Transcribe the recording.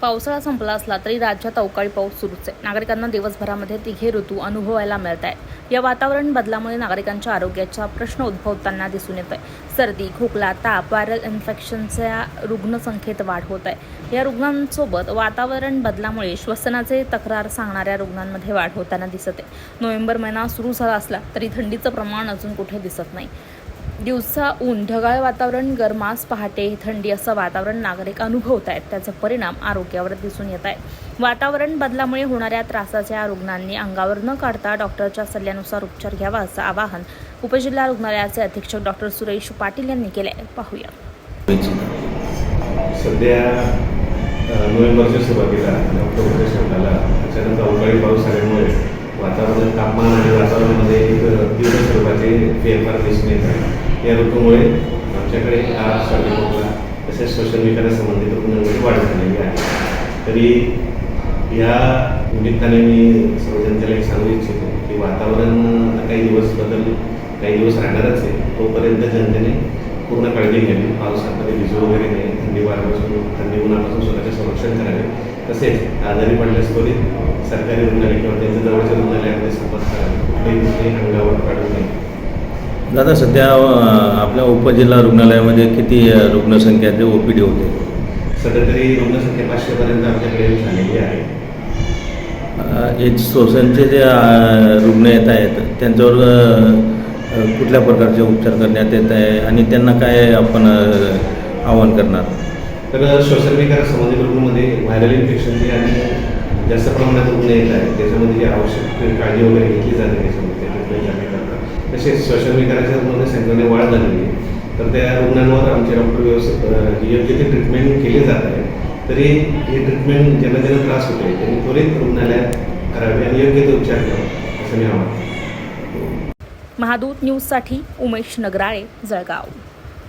पावसाळा संपला असला तरी राज्यात अवकाळी पाऊस सुरूच आहे. नागरिकांना दिवसभरामध्ये तिघे ऋतू अनुभवायला मिळत आहेत. या वातावरण बदलामुळे नागरिकांच्या आरोग्याचा प्रश्न उद्भवताना दिसून येत आहे सर्दी खोकला ताप व्हायरल इन्फेक्शनच्या रुग्णसंख्येत वाढ होत आहे. या रुग्णांसोबत वातावरण बदलामुळे श्वसनाचे तक्रार सांगणाऱ्या रुग्णांमध्ये वाढ होताना दिसत आहे. नोव्हेंबर महिना सुरू झाला असला तरी थंडीचं प्रमाण अजून कुठे दिसत नाही. दिवसा ऊन ढगाळ वातावरण गरमास पहाटे थंडी असं वातावरण नागरिक अनुभवत आहेत. त्याचा परिणाम आरोग्यावर दिसून येत आहे. वातावरण बदलामुळे होणाऱ्या त्रासाच्या रुग्णांनी अंगावर न काढता डॉक्टरच्या सल्ल्यानुसार उपचार घ्यावा असं आवाहन उपजिल्हा रुग्णालयाचे अधीक्षक डॉक्टर सुरेश पाटील यांनी केले आहे पाहूया. सध्या नोव्हेंबरच्या सुरुवातीला अवकाळी पाऊस आल्यामुळे वातावरण तापमान आणि वातावरणामध्ये एक तीव्र स्वरूपाचे फेरफार दिसून येत आहे. या ऋतूमुळे आमच्याकडे हा सर्दी खोकला तसेच श्वसन संबंधित रुग्णांमध्ये वाढ झालेली आहे. तरी या निमित्ताने मी सर्व जनतेला एक सांगू इच्छितो की वातावरण काही दिवस बदल काही दिवस राहणारच आहे. तोपर्यंत जनतेने पूर्ण काळजी घ्यावी. पावसामध्ये भिजू वगैरे नाही. थंडी वाऱ्यापासून थंडी उन्हापासून स्वतःचे संरक्षण करावे. तसेच आजारी पडल्यास त्वरित सरकारी रुग्णालय किंवा त्यांच्या जवळच्या रुग्णालय कुठलेही दुसरे अंगावर काढू नये. दादा सध्या आपल्या उपजिल्हा रुग्णालयामध्ये किती रुग्णसंख्या जे ओ पी डी होते? सध्या तरी रुग्णसंख्या पाचशेपर्यंत आमच्याकडे झालेली आहे. हे श्वसनचे जे रुग्ण येत आहेत त्यांच्यावर कुठल्या प्रकारचे उपचार करण्यात येत आहे आणि त्यांना काय आपण आवाहन करणार? तर श्वसनविकार संबंधित रुग्णामध्ये व्हायरल इन्फेक्शनचे आणि जास्त प्रमाणात रुग्ण येत आहेत. त्याच्यामध्ये जी आवश्यक काळजी वगैरे घेतली जाते त्याच्यामध्ये. ट्रीटमेंट करण्याकरता तसेच श्वसनविकाराच्या रुग्णांमध्ये संख्येने वाढ झालेली आहे. तर त्या रुग्णांवर आमचे डॉक्टर व्यवस्थित योग्य ते ट्रीटमेंट केले जात आहे तरी हे ट्रीटमेंट ज्यांना ज्यांना त्रास होते त्यांनी त्वरित रुग्णालयात करावे आणि योग्य ते उपचार घ्यावे असं मी आवाहन महादूत न्यूजसाठी उमेश नगराळे जळगाव.